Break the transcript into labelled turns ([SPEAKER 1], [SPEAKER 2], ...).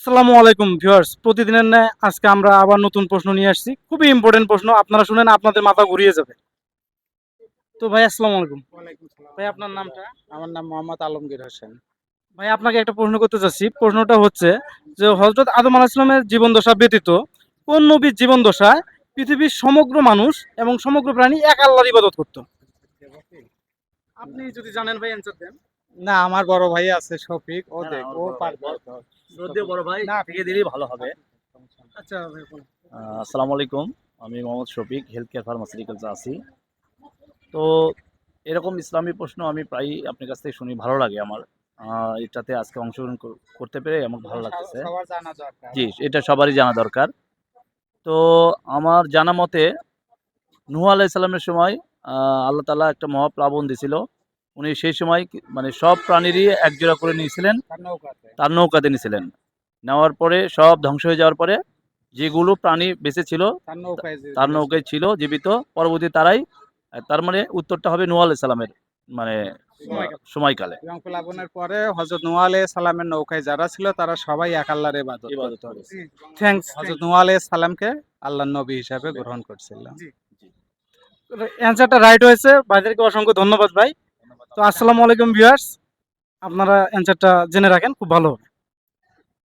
[SPEAKER 1] আসসালামু আলাইকুম ভিউয়ার্স। প্রতিদিনের ন্যায় আজকে আমরা আবার নতুন প্রশ্ন নিয়ে আসছি। খুবই ইম্পর্টেন্ট প্রশ্ন। আপনারা শুনেন আপনাদের মাথা ঘুরিয়ে যাবে। তো ভাই আসসালামু আলাইকুম। ভাই আপনার নামটা?
[SPEAKER 2] আমার নাম মোহাম্মদ আলমগীর হোসেন।
[SPEAKER 1] ভাই আপনাকে একটা প্রশ্ন করতে চাচ্ছি। প্রশ্নটা হচ্ছে যে হজরত আদম আলাহ ইসলামের জীবন দশা ব্যতীত কোন নবীর জীবন দশায় পৃথিবীর সমগ্র মানুষ এবং সমগ্র প্রাণী এক আল্লাহর ইবাদত করত? আপনি যদি জানেন ভাই অ্যান্সার দেন।
[SPEAKER 2] না আমার বড় ভাই আছে শফিক ও দেখ ও পারবে।
[SPEAKER 3] শ্রদ্ধেয় বড় ভাই
[SPEAKER 2] না,
[SPEAKER 3] থেকে দিলেই ভালো হবে।
[SPEAKER 1] আচ্ছা
[SPEAKER 3] আসসালামু আলাইকুম আমি মোহাম্মদ শফিক হেলথ কেয়ার ফার্মাসিউটিক্যালসে আছি। তো এরকম ইসলামী প্রশ্ন আমি প্রায়ই আপনার কাছ থেকে শুনি ভালো লাগে আমার। এটাতে আজকে অংশগ্রহণ করতে পেরে আমার ভালো লাগতেছে। জি এটা সবারই জানা দরকার। তো আমার জানা মতে নুহ আলাইসাল্লামের সময় আহ, আল্লাহ তালা একটা মহাপ্লাবন দিছিল। উনি সেই সময় মানে সব প্রাণীরই একজোড়া করে নিয়েছিলেন।
[SPEAKER 2] তার নৌকাতে
[SPEAKER 3] নিয়েছিলেন। নেওয়ার পরে সব ধ্বংস হয়ে যাওয়ার পরে যেগুলো প্রাণী বেঁচে ছিল
[SPEAKER 2] তার নৌকায়
[SPEAKER 3] ছিল জীবিত পরবর্তী তারাই তার মানে উত্তরটা হবে আলাইহিস সালামের মানে
[SPEAKER 1] সময়কালে।
[SPEAKER 2] এবং প্লাবনের পরে নূহ আলাইহিস সালামের নৌকায় যারা ছিল তারা সবাই এক আল্লাহর ইবাদত।
[SPEAKER 1] থ্যাঙ্কস
[SPEAKER 2] হযরত সালামকে আল্লাহর নবী হিসাবে গ্রহণ করছিলেন
[SPEAKER 1] অ্যান্সারটা রাইট হয়েছে। ভাইদেরকে অসংখ্য ধন্যবাদ ভাই। তো আসসালামু আলাইকুম ভিউয়ার্স। আপনারা অ্যান্সারটা জেনে রাখেন খুব ভালো হবে।